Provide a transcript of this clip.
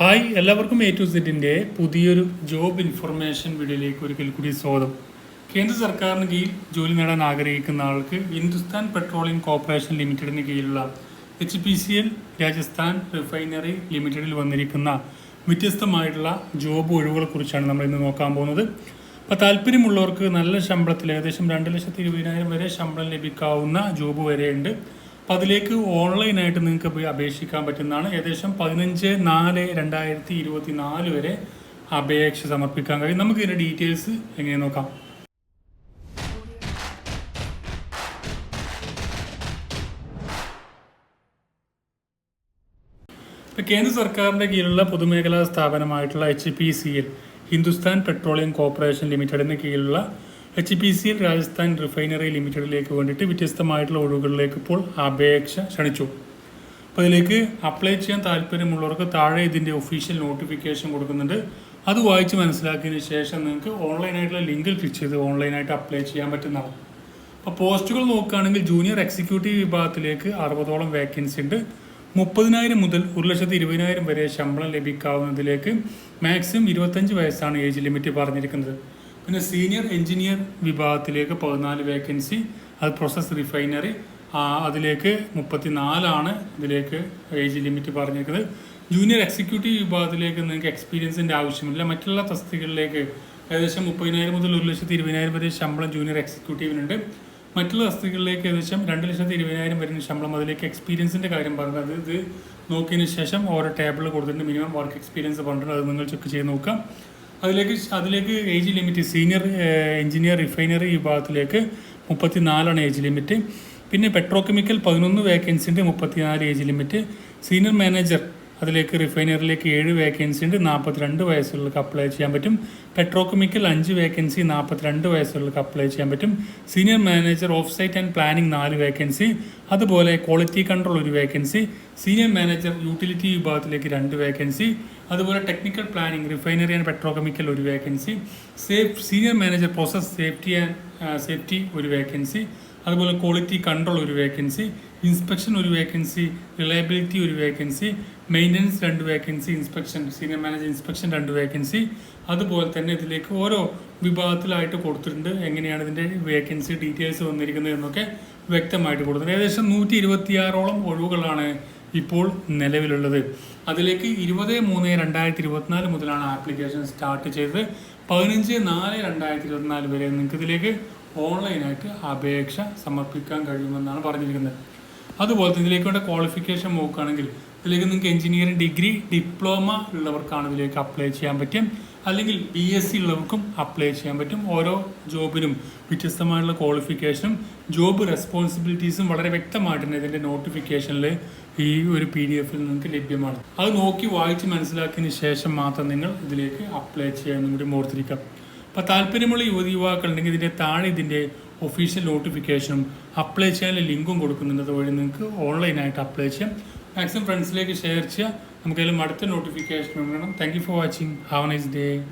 Hi എല്ലാവർക്കും A to സെറ്റിന്റെ പുതിയൊരു ജോബ് ഇൻഫർമേഷൻ വീഡിയോയിലേക്ക് ഒരിക്കൽ കൂടി സ്വാഗതം. കേന്ദ്ര സർക്കാരിന് കീഴിൽ ജോലി നേടാൻ ആഗ്രഹിക്കുന്ന ആൾക്ക് ഹിന്ദുസ്ഥാൻ പെട്രോളിയം കോർപ്പറേഷൻ ലിമിറ്റഡിന് കീഴിലുള്ള H P C L Rajasthan refinery ലിമിറ്റഡിൽ വന്നിരിക്കുന്ന വ്യത്യസ്തമായിട്ടുള്ള ജോബ് ഒഴിവുകളെ കുറിച്ചാണ് നമ്മൾ ഇന്ന് നോക്കാൻ പോകുന്നത്. അപ്പോൾ താല്പര്യമുള്ളവർക്ക് നല്ല ശമ്പളത്തിൽ ഏകദേശം രണ്ട് ലക്ഷത്തി ഇരുപതിനായിരം വരെ ശമ്പളം ലഭിക്കാവുന്ന ജോബ് വരെയുണ്ട്. അപ്പോൾ അതിലേക്ക് ഓൺലൈനായിട്ട് നിങ്ങൾക്ക് പോയി അപേക്ഷിക്കാൻ പറ്റുന്നതാണ്. ഏകദേശം പതിനഞ്ച് നാല് രണ്ടായിരത്തി ഇരുപത്തി നാല് വരെ അപേക്ഷ സമർപ്പിക്കാൻ കഴിയും. നമുക്ക് ഇതിന്റെ ഡീറ്റെയിൽസ് എങ്ങനെ നോക്കാം. ഇപ്പോൾ കേന്ദ്ര സർക്കാരിന്റെ കീഴിലുള്ള പൊതുമേഖലാ സ്ഥാപനമായിട്ടുള്ള H P C L Hindustan petroleum corporation ലിമിറ്റഡിന് കീഴിലുള്ള H P C L Rajasthan refinery ലിമിറ്റഡിലേക്ക് വേണ്ടിയിട്ട് വ്യത്യസ്തമായിട്ടുള്ള ഒഴിവുകളിലേക്ക് ഇപ്പോൾ അപേക്ഷ ക്ഷണിച്ചു. അപ്പോൾ ഇതിലേക്ക് അപ്ലൈ ചെയ്യാൻ താല്പര്യമുള്ളവർക്ക് താഴെ ഇതിന്റെ ഒഫീഷ്യൽ നോട്ടിഫിക്കേഷൻ കൊടുക്കുന്നുണ്ട്. അത് വായിച്ച് മനസ്സിലാക്കിയതിന് ശേഷം നിങ്ങൾക്ക് ഓൺലൈനായിട്ടുള്ള ലിങ്കിൽ ക്ലിക്ക് ചെയ്ത് ഓൺലൈനായിട്ട് അപ്ലൈ ചെയ്യാൻ പറ്റുന്നതാണ്. അപ്പോൾ പോസ്റ്റുകൾ നോക്കുകയാണെങ്കിൽ ജൂനിയർ എക്സിക്യൂട്ടീവ് വിഭാഗത്തിലേക്ക് അറുപതോളം വേക്കൻസി ഉണ്ട്. മുപ്പതിനായിരം മുതൽ ഒരു ലക്ഷത്തി ഇരുപതിനായിരം വരെ ശമ്പളം ലഭിക്കാവുന്നതിലേക്ക് മാക്സിമം ഇരുപത്തഞ്ച് വയസ്സാണ് ഏജ് ലിമിറ്റ് പറഞ്ഞിരിക്കുന്നത്. പിന്നെ സീനിയർ എഞ്ചിനീയർ വിഭാഗത്തിലേക്ക് പതിനാല് വേക്കൻസി അത് പ്രോസസ് റിഫൈനറി അതിലേക്ക് മുപ്പത്തിനാലാണ് ഇതിലേക്ക് ഏജ് ലിമിറ്റ് പറഞ്ഞിരിക്കുന്നത് ജൂനിയർ എക്സിക്യൂട്ടീവ് വിഭാഗത്തിലേക്ക് നിങ്ങൾക്ക് എക്സ്പീരിയൻസിന്റെ ആവശ്യമില്ല. മറ്റുള്ള തസ്തികളിലേക്ക് ഏകദേശം മുപ്പതിനായിരം മുതൽ ഒരു ലക്ഷത്തി ഇരുപതിനായിരം വരെ ശമ്പളം ജൂനിയർ എക്സിക്യൂട്ടീവിനുണ്ട് മറ്റുള്ള തസ്തികളിലേക്ക് ഏകദേശം രണ്ട് ലക്ഷത്തി ഇരുപതിനായിരം വരുന്ന ശമ്പളം അതിലേക്ക് എക്സ്പീരിയൻസിന്റെ കാര്യം പറഞ്ഞത്. ഇത് നോക്കിയതിന് ശേഷം ഓരോ ടേബിൾ കൊടുത്തിട്ടുണ്ട്. മിനിമം വർക്ക് എക്സ്പീരിയൻസ് പറഞ്ഞിട്ടുണ്ട്. അത് നിങ്ങൾ ചെക്ക് ചെയ്ത് നോക്കാം. അതിലേക്ക് അതിലേക്ക് age limit senior engineer refinery വിഭാഗത്തിലേക്ക് മുപ്പത്തി നാലാണ് ഏജ് ലിമിറ്റ് പിന്നെ പെട്രോകെമിക്കൽ പതിനൊന്ന് വേക്കൻസിന്റെ മുപ്പത്തി മുപ്പത്തിനാല് ഏജ് ലിമിറ്റ് സീനിയർ മാനേജർ അതിലേക്ക് റിഫൈനറിയിലേക്ക് ഏഴ് വേക്കൻസി ഉണ്ട് നാൽപ്പത്തിരണ്ട് വയസ്സുള്ളവർക്ക് അപ്ലൈ ചെയ്യാൻ പറ്റും. പെട്രോ കെമിക്കൽ അഞ്ച് വേക്കൻസി നാൽപ്പത്തിരണ്ട് വയസ്സുള്ളവർക്ക് അപ്ലൈ ചെയ്യാൻ പറ്റും. Senior manager of site and planning നാല് വേക്കൻസി അതുപോലെ ക്വാളിറ്റി കൺട്രോൾ ഒരു വേക്കൻസി സീനിയർ മാനേജർ യൂട്ടിലിറ്റി വിഭാഗത്തിലേക്ക് രണ്ട് വേക്കൻസി അതുപോലെ technical planning refinery and petrochemical ഒരു vacancy safe senior manager process safety and safety ഒരു വേക്കൻസി അതുപോലെ ക്വാളിറ്റി കൺട്രോൾ ഒരു വേക്കൻസി ഇൻസ്പെക്ഷൻ ഒരു വേക്കൻസി റിലയബിലിറ്റി ഒരു വേക്കൻസി മെയിന്റനൻസ് രണ്ട് vacancy inspection senior manager inspection രണ്ട് വേക്കൻസി. അതുപോലെ തന്നെ ഇതിലേക്ക് ഓരോ വിഭാഗത്തിലായിട്ട് കൊടുത്തിട്ടുണ്ട്. എങ്ങനെയാണ് ഇതിന്റെ വേക്കൻസി ഡീറ്റെയിൽസ് വന്നിരിക്കുന്നത് എന്നൊക്കെ വ്യക്തമായിട്ട് കൊടുത്തിട്ടുണ്ട്. ഏകദേശം നൂറ്റി ഇരുപത്തിയാറോളം ഒഴിവുകളാണ് ഇപ്പോൾ നിലവിലുള്ളത്. അതിലേക്ക് ഇരുപത് മൂന്ന് രണ്ടായിരത്തി ഇരുപത്തിനാല് മുതലാണ് ആപ്ലിക്കേഷൻ സ്റ്റാർട്ട് ചെയ്തത്. പതിനഞ്ച് നാല് രണ്ടായിരത്തി ഇരുപത്തിനാല് വരെ നിങ്ങൾക്ക് ഇതിലേക്ക് ഓൺലൈനായിട്ട് അപേക്ഷ സമർപ്പിക്കാൻ കഴിയുമെന്നാണ് പറഞ്ഞിരിക്കുന്നത്. അതുപോലെ തന്നെ ഇതിലേക്കുള്ള ക്വാളിഫിക്കേഷൻ നോക്കുകയാണെങ്കിൽ ഇതിലേക്ക് നിങ്ങൾക്ക് എഞ്ചിനീയറിംഗ് ഡിഗ്രി ഡിപ്ലോമ ഉള്ളവർക്കാണ് ഇതിലേക്ക് അപ്ലൈ ചെയ്യാൻ പറ്റും. അല്ലെങ്കിൽ ബി എസ് സി ഉള്ളവർക്കും അപ്ലൈ ചെയ്യാൻ പറ്റും. ഓരോ ജോബിനും വ്യത്യസ്തമായിട്ടുള്ള ക്വാളിഫിക്കേഷനും ജോബ് റെസ്പോൺസിബിലിറ്റീസും വളരെ വ്യക്തമായിട്ട് തന്നെ ഇതിന്റെ നോട്ടിഫിക്കേഷനിൽ ഈ ഒരു പി ഡി എഫിൽ നിങ്ങൾക്ക് ലഭ്യമാണ്. അത് നോക്കി വായിച്ച് മനസ്സിലാക്കിയതിന് ശേഷം മാത്രം നിങ്ങൾ ഇതിലേക്ക് അപ്ലൈ ചെയ്യാൻ കൂടി ഓർത്തിരിക്കാം. അപ്പോൾ താല്പര്യമുള്ള യുവതി യുവാക്കൾ ഉണ്ടെങ്കിൽ ഇതിന്റെ താഴെ ഇതിന്റെ ഒഫീഷ്യൽ നോട്ടിഫിക്കേഷനും അപ്ലൈ ചെയ്യാനുള്ള ലിങ്കും കൊടുക്കുന്നുണ്ട് അതുവഴി നിങ്ങൾക്ക് ഓൺലൈനായിട്ട് അപ്ലൈ ചെയ്യാം. മാക്സിമം ഫ്രണ്ട്സിലേക്ക് ഷെയർ ചെയ്യുക. നമുക്കെല്ലാം അടുത്ത നോട്ടിഫിക്കേഷനും വേണം. Thank you for watching have nice day